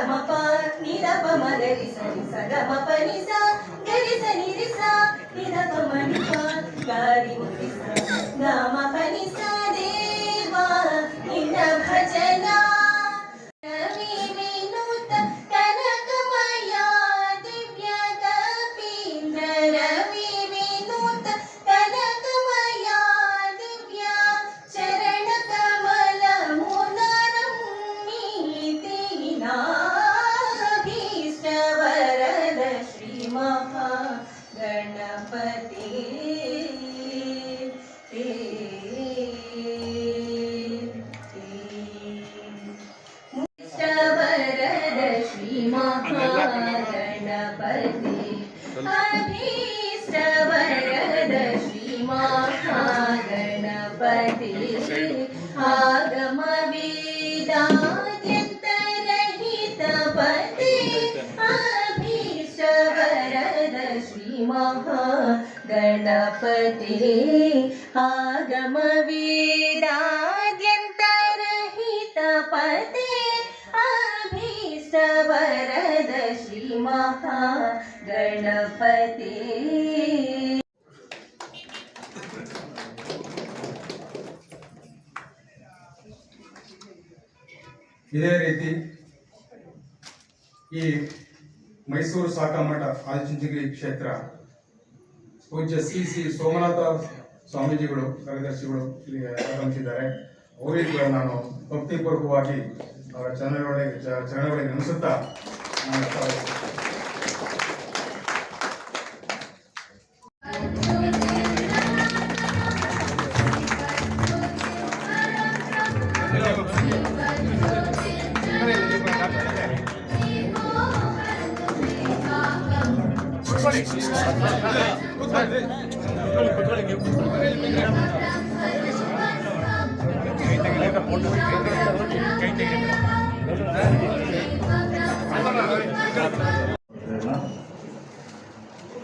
గమ ప నిరప మగరి సరి సగమ పని స గరి సని రి స श्रीमहागणपति आगमवेदाद्यन्तरहितपति अभीष्टवरद श्रीमहागणपति आगमवेद ಮಹಾಗಣಪತಿ ಇದೇ ರೀತಿ ಈ ಮೈಸೂರು ಸಾಕಮಠ ಆದಿಚುಂಚನಗಿರಿ ಕ್ಷೇತ್ರ ಪೂಜ್ಯ ಸಿ ಸಿ ಸೋಮನಾಥ ಸ್ವಾಮೀಜಿಗಳು, ಕಾರ್ಯದರ್ಶಿಗಳು ಇಲ್ಲಿ ಆಗಮಿಸಿದ್ದಾರೆ. ಅವರಿಗೆ ನಾನು ಭಕ್ತಿಪೂರ್ವಕವಾಗಿ ಅವರ ಚರಣಗಳಿಗೆ ಚರಣಗಳಿಗೆ ನೆನೆಸುತ್ತಾ ನಾನು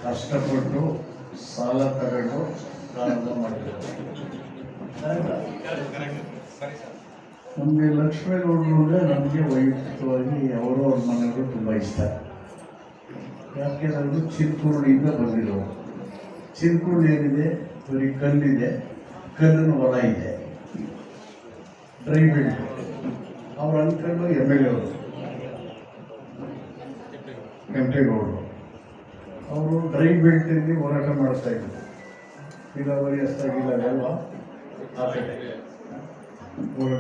ಕಷ್ಟಪಟ್ಟು ಸಾಲ ತಗೊಂಡು ಪ್ರಾರಂಭ ಮಾಡಿದ್ದಾರೆ. ನಮಗೆ ಲಕ್ಷ್ಮೇಗೌಡರು ಅಂದರೆ ನಮಗೆ ವೈಯಕ್ತಿಕವಾಗಿ ಅವರವ್ರ ಮನೆಯವರು ತುಂಬ ಇಷ್ಟ. ಯಾಕೆ ನಾವು ಚಿನ್ಕುರುಳಿಯಿಂದ ಬಂದಿರೋ ಚಿನ್ಕುರುಳಿ ಏನಿದೆ? ಬರೀ ಕಲ್ಲಿದೆ. ಕಲ್ಲಿನ ಹೊಲ ಇದೆ. ಡ್ರೈ ಬಿಲ್ಡ್ ಅವ್ರು ಅಂದ್ಕೊಂಡು ಎಂ ಎಲ್ ಎ ಅವರು. ಕೆಂಪೇಗೌಡರು ಅವರು. ಡ್ರೈ ಬೆಲ್ಟಲ್ಲಿ ಹೋರಾಟ ಮಾಡ್ತಾ ಇದ್ರು. ನೀರಾವರಿ ಅಷ್ಟಾಗಿಲ್ಲ ಅಲ್ವಾ? ಆ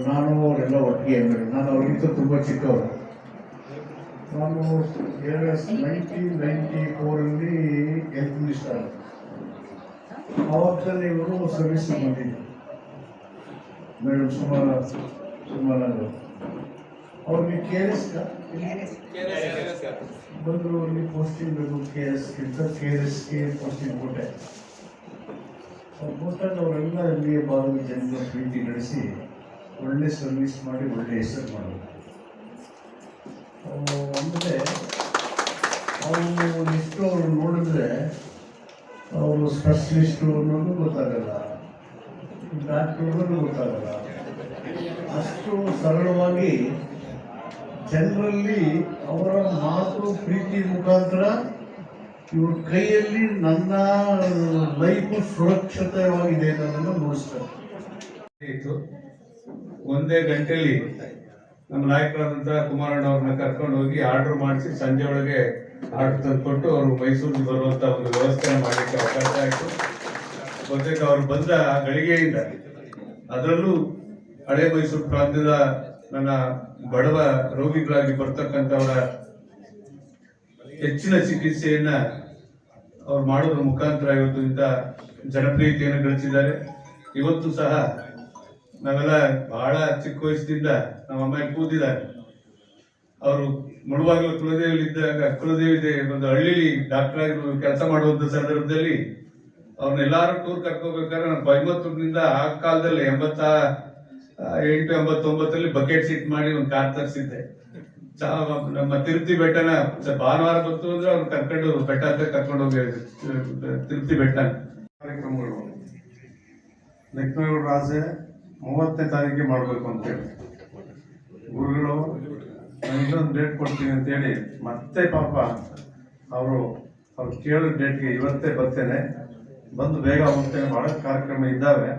ನಾನು, ಅವರೆಲ್ಲ ಒಟ್ಟಿಗೆ ಎಂ ನಾನು ಅವ್ರಿಗಿಂತ ತುಂಬ ಚಿಕ್ಕವರು. ನಾನು ಎರಡು ನೈನ್ಟೀನ್ ನೈಂಟಿ ಫೋರಲ್ಲಿ ಹೆಲ್ತ್ ಮಿನಿಸ್ಟರ್ ಆವಾಗ ಇವರು ಸರ್ವಿಸ್ ಬಂದಿದ್ದರು ಮೇಡಮ್ ಸುಮಾರ ಸುಮಾರು ಅವ್ರಿಗೆ ಕೆ? ಎಸ್ ಬಂದರು ಅಲ್ಲಿ ಪೋಸ್ಟಿಂಗ್ ಬೇಕು ಕೆ ಎಸ್ ಗಿಂತ ಕೆ ಎಸ್ಗೆ ಪೋಸ್ಟಿಂಗ್ ಕೊಟ್ಟೆ. ಅವ್ರು ಕೊಟ್ಟಾಗ ಅವರೆಲ್ಲ ಅಲ್ಲಿ ಭಾಗವಹಿಸಿ ಜನರ ಪ್ರೀತಿ ನಡೆಸಿ ಒಳ್ಳೆ ಸರ್ವಿಸ್ ಮಾಡಿ ಒಳ್ಳೆ ಹೆಸರು ಮಾಡೋದು ಅಂದರೆ ಅವರು ಎಷ್ಟು ಅವರು ನೋಡಿದ್ರೆ ಅವರು ಸ್ಪೆಷಲಿಸ್ಟು ಅನ್ನೋದು ಗೊತ್ತಾಗಲ್ಲ. ಡಾಕ್ಟ್ರು ಅನ್ನೋದು ಗೊತ್ತಾಗಲ್ಲ. ಅಷ್ಟು ಸರಳವಾಗಿ ಜನರಲ್ಲಿ ಅವರ ಮಾತು ಪ್ರೀತಿ ಮುಖಾಂತರ ಇವ್ರ ಕೈಯಲ್ಲಿ ನನ್ನ ಲೈಫು ಸುರಕ್ಷಿತವಾಗಿದೆ ಅನ್ನೋದನ್ನು ಮುಗಿಸ್ತಾರೆ ಒಂದೇ ಗಂಟೆಯಲ್ಲಿ ನಮ್ಮ ನಾಯಕರಾದಂಥ ಕುಮಾರಣ್ಣ ಅವ್ರನ್ನ ಕರ್ಕೊಂಡು ಹೋಗಿ ಆರ್ಡರ್ ಮಾಡಿಸಿ ಸಂಜೆ ಒಳಗೆ ಆರ್ಡರ್ ತಂದುಕೊಟ್ಟು ಅವರು ಮೈಸೂರಿಗೆ ಬರುವಂತ ಒಂದು ವ್ಯವಸ್ಥೆ ಮಾಡಲಿಕ್ಕೆ ಅವಕಾಶ ಆಯಿತು. ಬಹುತೇಕ ಅವರು ಬಂದ ಗಳಿಗೆಯಿಂದ ಅದರಲ್ಲೂ ಹಳೆ ಮೈಸೂರು ಪ್ರಾಂತ್ಯದ ನನ್ನ ಬಡವ ರೋಗಿಗಳಾಗಿ ಬರ್ತಕ್ಕಂಥವರ ಹೆಚ್ಚಿನ ಚಿಕಿತ್ಸೆಯನ್ನ ಅವ್ರು ಮಾಡೋದ್ರ ಮುಖಾಂತರ ಇವತ್ತು ಇಂಥ ಜನಪ್ರಿಯತೆಯನ್ನು ಗಳಿಸಿದ್ದಾರೆ. ಇವತ್ತು ಸಹ ನಾವೆಲ್ಲ ಬಹಳ ಚಿಕ್ಕ ವಯಸ್ಸಿನಿಂದ ನಮ್ಮ ಅಮ್ಮ ಕೂತಿದ್ದಾರೆ. ಅವರು ಮುಳುವಾಗಲು ಕುಲದೇವಿ ಇದ್ದಾಗ ಕುಲದೇವಿ ಇದೆ ಒಂದು ಹಳ್ಳಿಲಿ ಡಾಕ್ಟರ್ ಆಗಿ ಕೆಲಸ ಮಾಡುವಂತ ಸಂದರ್ಭದಲ್ಲಿ ಅವ್ರನ್ನೆಲ್ಲಾರು ಟೂರ್ ಕರ್ಕೋಬೇಕಾದ್ರೆ ನಾನು ಕೊಯಮತ್ತೂರಿನಿಂದ ಆ ಕಾಲದಲ್ಲಿ ಎಂಬತ್ತ ಎಂಟು, ಎಂಬತ್ತೊಂಬತ್ತರಲ್ಲಿ ಬಕೆಟ್ ಸೀಟ್ ಮಾಡಿ ಒಂದು ಕಾರ್ ತರಿಸಿದ್ದೆ. ನಮ್ಮ ತಿರುಪ್ತಿ ಬೆಟ್ಟನ ಭಾನುವಾರ ಬಂತು ಅಂದ್ರೆ ಅವ್ರು ಕರ್ಕೊಂಡು ಬೆಟ್ಟ ಅಂತ ಕರ್ಕೊಂಡು ಹೋಗಿ ತಿರುಪ್ತಿ ಬೆಟ್ಟ ಕಾರ್ಯಕ್ರಮಗಳು. ಲೆಕ್ಕನಗೌಡರ ಆಸೆ ಮೂವತ್ತನೇ ತಾರೀಕಿಗೆ ಮಾಡಬೇಕು ಅಂತೇಳಿ ಗುರುಗಳು ನಾನು ಇನ್ನೊಂದು ಡೇಟ್ ಕೊಡ್ತೀನಿ ಅಂತೇಳಿ ಮತ್ತೆ ಪಾಪ ಅವರು, ಅವ್ರು ಕೇಳಿದ ಡೇಟ್ಗೆ ಇವತ್ತೇ ಬರ್ತೇನೆ. ಬಂದು ಬೇಗ ಹೋಗ್ತೇನೆ ಭಾಳ ಕಾರ್ಯಕ್ರಮ ಇದ್ದಾವೆ.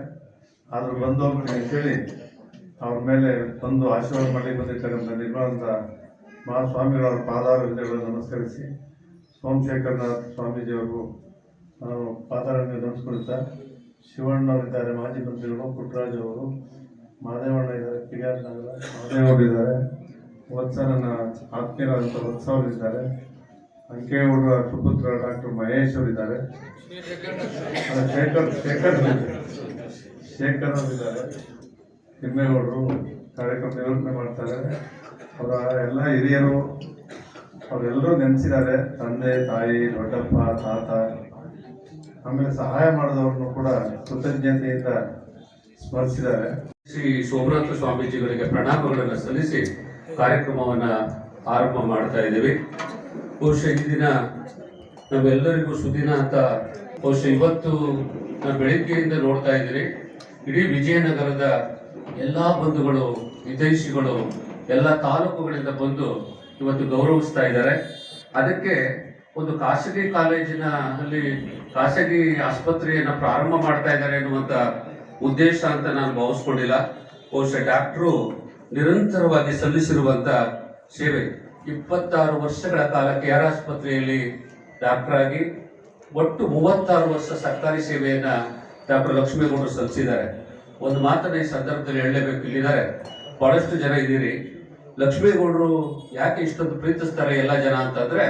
ಆದರೂ ಬಂದು ಹೋಗ್ತೀನಿ ಅಂತೇಳಿ ಅವ್ರ ಮೇಲೆ ಬಂದು ಆಶೀರ್ವಾದ ಮಾಡಿ ಬಂದಿರ್ತಕ್ಕಂಥ ನಿರ್ಮಲಾನಂದ ಪಾದಾರ ಪಾದಾರವಿಂದಗಳನ್ನು ನಮಸ್ಕರಿಸಿ. ಸೋಮಶೇಖರನಾಥ್ ಸ್ವಾಮೀಜಿಯವರು ನಾನು ಪಾದಾರವಿಂದ ನಮಸ್ಕರಿಸ್ತಾ ಶಿವಣ್ಣವರಿದ್ದಾರೆ ಮಾಜಿ ಮಂತ್ರಿಗಳು ಪುಟ್ಟರಾಜ್ ಅವರು ಮಾದೇವಣ್ಣ ಇದ್ದಾರೆ ಪಿ ಆರ್ ನಗರ ಮಹದೇವರು ಇದ್ದಾರೆ ವತ್ಸರನ ಆತ್ಮೀಯರಾದಂಥ ವತ್ಸ ಅವರು ಇದ್ದಾರೆ. ಅಂಕೇಗೌಡರ ಸುಪುತ್ರ ಡಾಕ್ಟರ್ ಮಹೇಶ್ ಅವರಿದ್ದಾರೆ ಶೇಖರ್ ಶೇಖರ್. ಶೇಖರ್ ಅವರಿದ್ದಾರೆ ತಿಮ್ಮೇಗೌಡರು ಕಾರ್ಯಕ್ರಮ ನಿರೂಪಣೆ ಮಾಡ್ತಾರೆ. ಅವರ ಎಲ್ಲ ಹಿರಿಯರು ಅವರೆಲ್ಲರೂ ನೆನೆಸಿದ್ದಾರೆ. ತಂದೆ ತಾಯಿ ದೊಡ್ಡಪ್ಪ ತಾತ ಆಮೇಲೆ ಸಹಾಯ ಮಾಡಿದವ್ರನ್ನು ಕೂಡ ಕೃತಜ್ಞತೆಯಿಂದ ಸ್ಮರಿಸಿದ್ದಾರೆ. ಶ್ರೀ ಸೋಮನಾಥ ಸ್ವಾಮೀಜಿಗಳಿಗೆ ಪ್ರಣಾಮಗಳನ್ನು ಸಲ್ಲಿಸಿ ಕಾರ್ಯಕ್ರಮವನ್ನ ಆರಂಭ ಮಾಡ್ತಾ ಇದ್ದೀವಿ. ಬಹುಶಃ ಈ ದಿನ ನಮ್ಮೆಲ್ಲರಿಗೂ ಸುದಿನ ಅಂತ ಬಹುಶಃ ಇವತ್ತು ನಾನು ಬೆಳಿಗ್ಗೆಯಿಂದ ನೋಡ್ತಾ ಇದ್ದೀನಿ. ಇಡೀ ವಿಜಯನಗರದ ಎಲ್ಲ ಬಂಧುಗಳು, ವಿದೇಶಿಗಳು, ಎಲ್ಲ ತಾಲೂಕುಗಳಿಂದ ಬಂದು ಇವತ್ತು ಗೌರವಿಸ್ತಾ ಇದ್ದಾರೆ. ಅದಕ್ಕೆ ಒಂದು ಖಾಸಗಿ ಕಾಲೇಜಿನ ಅಲ್ಲಿ ಖಾಸಗಿ ಆಸ್ಪತ್ರೆಯನ್ನು ಪ್ರಾರಂಭ ಮಾಡ್ತಾ ಇದ್ದಾರೆ ಅನ್ನುವಂತ ಉದ್ದೇಶ ಅಂತ ನಾನು ಭಾವಿಸ್ಕೊಂಡಿಲ್ಲ. ಬಹುಶಃ ಡಾಕ್ಟ್ರು ನಿರಂತರವಾಗಿ ಸಲ್ಲಿಸಿರುವಂತ ಸೇವೆ. ಇಪ್ಪತ್ತಾರು ವರ್ಷಗಳ ಕಾಲ ಕೆ ಆರ್ ಆಸ್ಪತ್ರೆಯಲ್ಲಿ ಡಾಕ್ಟರ್ ಆಗಿ ಒಟ್ಟು ಮೂವತ್ತಾರು ವರ್ಷ ಸರ್ಕಾರಿ ಸೇವೆಯನ್ನ ಡಾಕ್ಟರ್ ಲಕ್ಷ್ಮೇಗೌಡರು ಸಲ್ಲಿಸಿದ್ದಾರೆ. ಒಂದು ಮಾತನ್ನ ಈ ಸಂದರ್ಭದಲ್ಲಿ ಹೇಳಲೇಬೇಕು. ಇಲ್ಲಿದ್ದಾರೆ. ಬಹಳಷ್ಟು ಜನ ಇದ್ದೀರಿ. ಲಕ್ಷ್ಮೇಗೌಡರು ಯಾಕೆ ಇಷ್ಟೊಂದು ಪ್ರೀತಿಸ್ತಾರೆ ಎಲ್ಲ ಜನ ಅಂತಂದ್ರೆ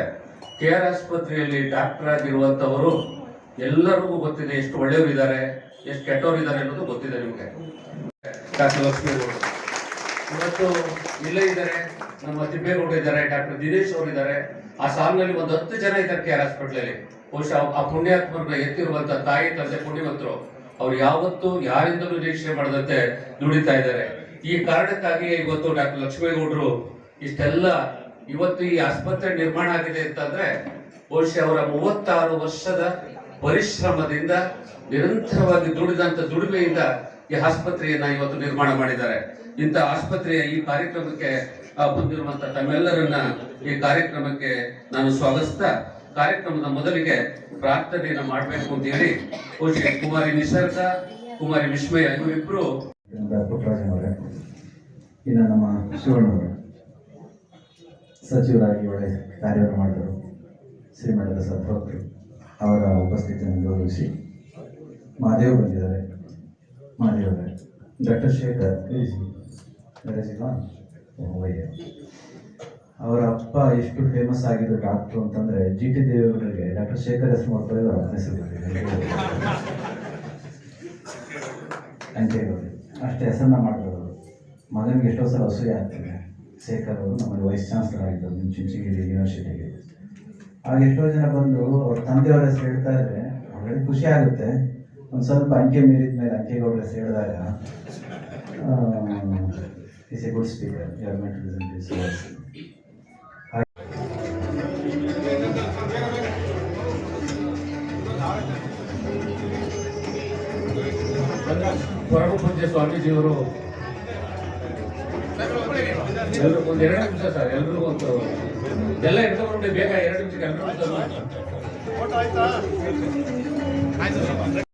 ಕೆ ಆರ್ ಆಸ್ಪತ್ರೆಯಲ್ಲಿ ಡಾಕ್ಟರ್ ಆಗಿರುವಂಥವರು ಎಲ್ಲರಿಗೂ ಗೊತ್ತಿದೆ ಎಷ್ಟು ಒಳ್ಳೆಯವರು ಇದ್ದಾರೆ, ಎಷ್ಟು ಕೆಟ್ಟವರಿದ್ದಾರೆ ಅನ್ನೋದು ಗೊತ್ತಿದೆ ನಿಮಗೆ. ಡಾಕ್ಟರ್ ಇವತ್ತು ಇಲ್ಲೇ ಇದ್ದಾರೆ, ನಮ್ಮ ತಿಪ್ಪೇಗೌಡ ಇದ್ದಾರೆ, ಡಾಕ್ಟರ್ ದಿನೇಶ್ ಅವರು ಇದ್ದಾರೆ. ಆ ಸಾಲಿನಲ್ಲಿ ಒಂದು ಹತ್ತು ಜನ ಇದ್ದಾರೆ ಕೆ ಆರ್ ಹಾಸ್ಪಿಟ್ಲಲ್ಲಿ ಬಹುಶಃ ಆ ಪುಣ್ಯಾತ್ಮರನ್ನ ಎತ್ತಿರುವಂತ ತಾಯಿ, ತಂದೆ, ಪುಣ್ಯವಂತರು, ಅವ್ರು ಯಾವತ್ತೂ ಯಾರಿಂದಲೂ ನಿರೀಕ್ಷೆ ಮಾಡದಂತೆ ದುಡಿತಾ ಇದ್ದಾರೆ. ಈ ಕಾರಣಕ್ಕಾಗಿ ಇವತ್ತು ಡಾಕ್ಟರ್ ಲಕ್ಷ್ಮೇಗೌಡರು ಇಷ್ಟೆಲ್ಲ ಇವತ್ತು ಈ ಆಸ್ಪತ್ರೆ ನಿರ್ಮಾಣ ಆಗಿದೆ ಅಂತಂದ್ರೆ ಬಹುಶಃ ಅವರ ಮೂವತ್ತಾರು ವರ್ಷದ ಪರಿಶ್ರಮದಿಂದ ನಿರಂತರವಾಗಿ ದುಡಿದಂತ ದುಡಿಮೆಯಿಂದ ಈ ಆಸ್ಪತ್ರೆಯನ್ನ ಇವತ್ತು ನಿರ್ಮಾಣ ಮಾಡಿದ್ದಾರೆ. ಇಂಥ ಆಸ್ಪತ್ರೆಯ ಈ ಕಾರ್ಯಕ್ರಮಕ್ಕೆ ಬಂದಿರುವಂತ ತಮ್ಮೆಲ್ಲರನ್ನ ಈ ಕಾರ್ಯಕ್ರಮಕ್ಕೆ ನಾನು ಸ್ವಾಗತಿಸ್ತಾ ಕಾರ್ಯಕ್ರಮದ ಮೊದಲಿಗೆ ಪ್ರಾರ್ಥನೆಯನ್ನು ಮಾಡಬೇಕು ಅಂತ ಹೇಳಿ, ಬಹುಶಃ ಕುಮಾರಿ ನಿಸರ್ಗ ಕುಮಾರಿ ವಿಸ್ಮಯ ಇವರಿಬ್ರು. ಪುಟ್ಟರಾಜನವರೇ ಇನ್ನು ನಮ್ಮ ಶಿವಣ್ಣವರು ಸಚಿವರಾಗಿ ಒಳ್ಳೆಯ ಕಾರ್ಯವನ್ನು ಮಾಡಿದರು. ಶ್ರೀಮಠದ ಸದ್ಭಕ್ತರು ಅವರ ಉಪಸ್ಥಿತಿಯನ್ನು ಗೌರವಿಸಿ ಮಹಾದೇವ್ ಬಂದಿದ್ದಾರೆ. ಮಹಾದೇವರೇ ಡಾಕ್ಟರ್ ಶೇಖರ್, ಪ್ಲೀಸ್ ವಯ್ಯ ಅವರ ಅಪ್ಪ ಎಷ್ಟು ಫೇಮಸ್ ಆಗಿದ್ದು ಡಾಕ್ಟ್ರು ಅಂತಂದರೆ ಜಿ ಟಿ ದೇವೇಗೌಡರಿಗೆ ಡಾಕ್ಟರ್ ಶೇಖರ್ ಹೆಸರು ಮಾಡ್ತಾರೆ ಅವ್ರ ಹೆಸರು ಅಂಕೇಗೌಡರು ಅಷ್ಟು ಹೆಸರನ್ನ ಮಾಡಿದವರು ಮಗನಿಗೆ ಎಷ್ಟೋ ಸಲ ಅಸೂಯೆ ಆಗ್ತದೆ. ಶೇಖರ್ ಅವರು ನಮ್ಮಲ್ಲಿ ವೈಸ್ ಚಾನ್ಸಲರ್ ಆಗಿದ್ದರು ನಿಮ್ಮ ಚುಂಚನಗಿರಿ ಯೂನಿವರ್ಸಿಟಿಗೆ ಆಗ ಎಷ್ಟೋ ಜನ ಬಂದು ಅವ್ರ ತಂದೆಯವ್ರ ಹೆಸರು ಹೇಳ್ತಾ ಇದ್ರೆ ಅವ್ರಿಗೆ ಖುಷಿ ಆಗುತ್ತೆ ಒಂದು ಸ್ವಲ್ಪ ಅಂಕೆ ಮೀರಿದ ಮೇಲೆ ಅಂಕೇಗೌಡರ ಹೆಸರು ಹೇಳಿದಾಗ is a good speaker you are met listen this words ಪರಮ ಪೂಜ್ಯ ಸ್ವಾಮೀಜಿಯವರು ಎಲ್ರು ಒಂದು ಎರಡು ನಿಮಿಷ ಸರ್ ಎಲ್ರಿಗೂ ಒಂದು ಎಲ್ಲ ಇಟ್ಕೊಂಡು ಬೇಗ ಎರಡು ನಿಮಿಷಕ್ಕೆ ಎಲ್ಲರೂ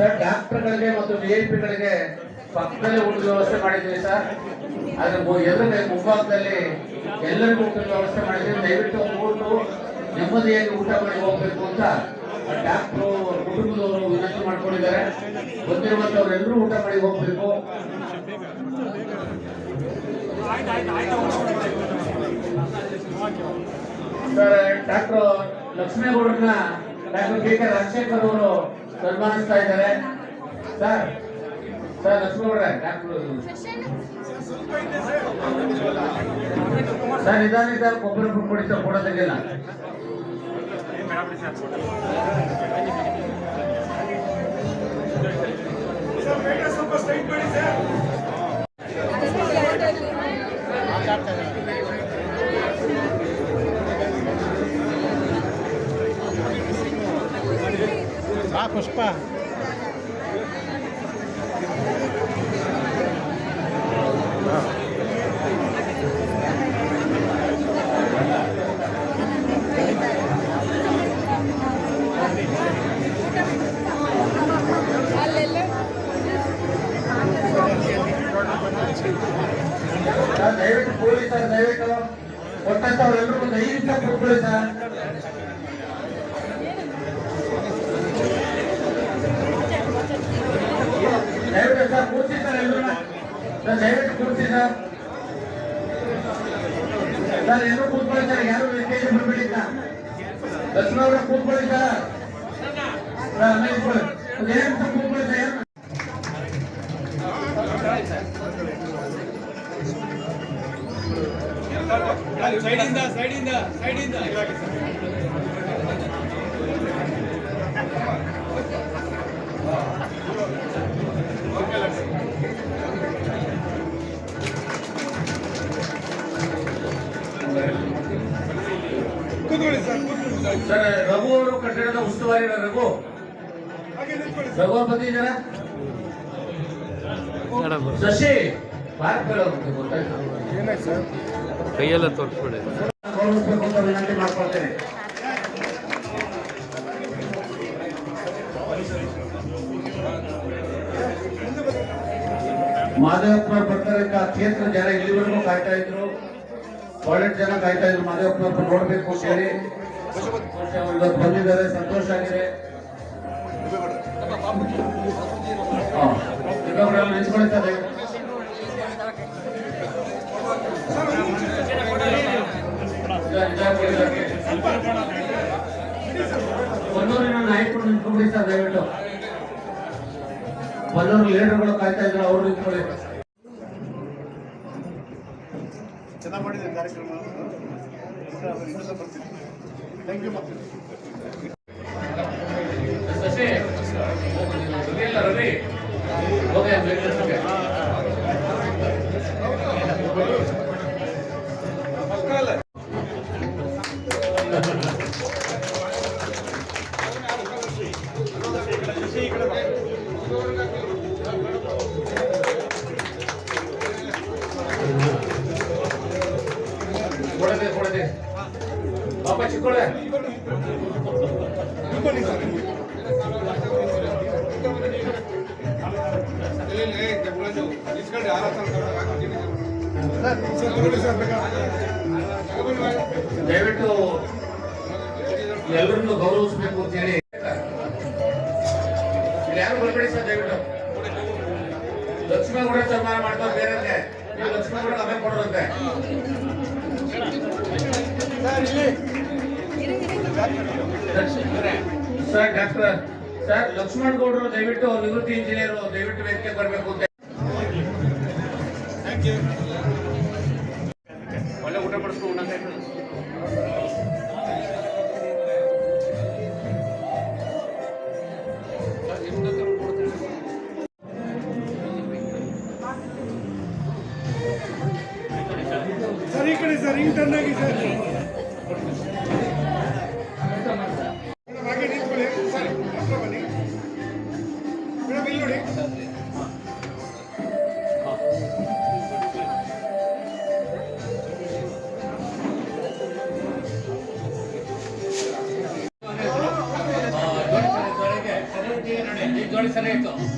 ಸರ್ ಡಾಕ್ಟರ್ಗಳಿಗೆ ಮತ್ತು ವಿ ಐ ಪಿಗಳಿಗೆ ಪಕ್ಕದಲ್ಲೇ ಊಟದ ವ್ಯವಸ್ಥೆ ಮಾಡಿದ್ವಿ ಸರ್ ಅದ್ರ ಎದುರು ಮುಂಭಾಗದಲ್ಲಿ ಎಲ್ಲರಿಗೂ ಊಟದ ವ್ಯವಸ್ಥೆ ಮಾಡಿದ್ವಿ ದಯವಿಟ್ಟು ಊಟ ನೆಮ್ಮದಿಯಾಗಿ ಊಟ ಮಾಡಿ ಹೋಗ್ಬೇಕು ಅಂತ ಡಾಕ್ಟ್ರು ಕುಟುಂಬದವರು ವಿನಂತಿ ಮಾಡ್ಕೊಂಡಿದ್ದಾರೆ. ಬಂದಿರುವಂತವ್ರೆಲ್ಲರೂ ಊಟ ಮಾಡಿ ಹೋಗ್ಬೇಕು. ಸರ್ ಡಾಕ್ಟರ್ ಲಕ್ಷ್ಮೇಗೌಡರನ್ನ ಡಾಕ್ಟರ್ ಕೆ ಕೆ ರಾಜಶೇಖರ್ ಅವರು ಸನ್ಮಾನಿಸ್ತಾ ಇದ್ದಾರೆ. ಸರ್ ಸರ್ ಡಾಕ್ಟರ್ ಸರ್ ನಿಧಾನ ನಿಧಾನ ಕೊಬ್ಬರಿ ಕೊಡಿ ಸರ್ ಫೋಟೋ ತೆಗಿಲ್ಲ ಸರ್ ದಯವಿಟ್ಟು ಕೂಲಿ ಸರ್. ದಯವಿಟ್ಟು ಕೊಟ್ಟಂತವ್ರೆಲ್ಲರಿಗೂ ದಯವಿಟ್ಟು ಕೂತ್ಕೊಳ್ಳಿ ಸರ್ ದಯವಿಟ್ಟು ಸರ್ ಕೂರ್ಸಿ ಸರ್ ಎಲ್ಲರೂ ಸರ್ ದಯವಿಟ್ಟು ಕೂರ್ಸಿ ಸರ್ ಎಲ್ಲರೂ ಕೂತ್ಕೊಳ್ಳಿ ಸರ್ ಯಾರು ವೇಸ್ಟೇಜ್ ಬರ್ಬೇಡಿ ಸರ್. ಲಕ್ಷ್ಮಣ ಅವರ ಕೂತ್ಕೊಳ್ಳಿ ಸರ್. ಸರ್ ರಘು ಅವರು ಕಟ್ಟಡದ ಉಸ್ತುವಾರಿ ರಘು? ರಘು ಬಂದಿದ್ದಾರ ಶಶಿ ಪಾರ್ಕ್ ಕೈಯೆಲ್ಲ ತೋರಿಸ್ಬಿಡಿ ಗೌರವಿಸಬೇಕು ಅಂತ ವಿನಂತಿ ಮಾಡ್ಕೊಳ್ತೇನೆ ಮಾದೇವಪ್ಪನವ್ರು ಬರ್ತಾರೆ ಕ್ಷೇತ್ರ ಜನ ಇಲ್ಲಿವರೆಗೂ ಕಾಯ್ತಾ ಇದ್ರು. ಒಳ್ಳೆ ಜನ ಕಾಯ್ತಾ ಇದ್ರು. ಮಾದೇವಪ್ಪ ನೋಡ್ಬೇಕು ಹೇಳಿ ಇವತ್ತು ಬಂದಿದ್ದಾರೆ, ಸಂತೋಷ ಆಗಿದೆ. ಸರ್ ದಯವಿಟ್ಟು. ಬನ್ನೂರಿನ ನಾಯಕರು ನಿಂತ್ಕೊಂಡ್ಬಿಡಿ ಸರ್, ದಯವಿಟ್ಟು. ಬಲ್ಲೂರು ಲೀಡರ್ಗಳು ಕಾಯ್ತಾ ಇದ್ರು ಅವ್ರು ನಿಂತ್ಕೊಳ್ಳಿ. ಚೆನ್ನಾಗಿ ಮಾಡಿದ್ದಾರೆ ಕಾರ್ಯಕ್ರಮ. ಥ್ಯಾಂಕ್ ಯು ಶಶಿ ರವಿ ದಯವಿಟ್ಟು ಎಲ್ಲರನ್ನು ಗೌರವಿಸಬೇಕು ಅಂತ ಹೇಳಿ ಇಲ್ಲಿ ಯಾರು ಬರ್ಬೇಡಿ ಸರ್ ದಯವಿಟ್ಟು. ಲಕ್ಷ್ಮಣ ಕೂಡ ಸನ್ಮಾನ ಮಾಡ್ತಾರೆ ಬೇರೆ ನೀವು ಲಕ್ಷ್ಮಣ ಕೂಡ ಆಮೇಲೆ ಕೊಡೋರಂತೆ. ಸರ್ ಡಾಕ್ಟರ್ ಸರ್ ಲಕ್ಷ್ಮಣ್ ಗೌಡರು ದಯವಿಟ್ಟು ನಿವೃತ್ತಿ ಇಂಜಿನಿಯರ್ ದಯವಿಟ್ಟು ವೇದಿಕೆ ಬರಬೇಕು ಜೋಡಿ ಸರಿ ಇತ್ತು ಅಣ್ಣ ಸರ್ ಸ್ವಲ್ಪ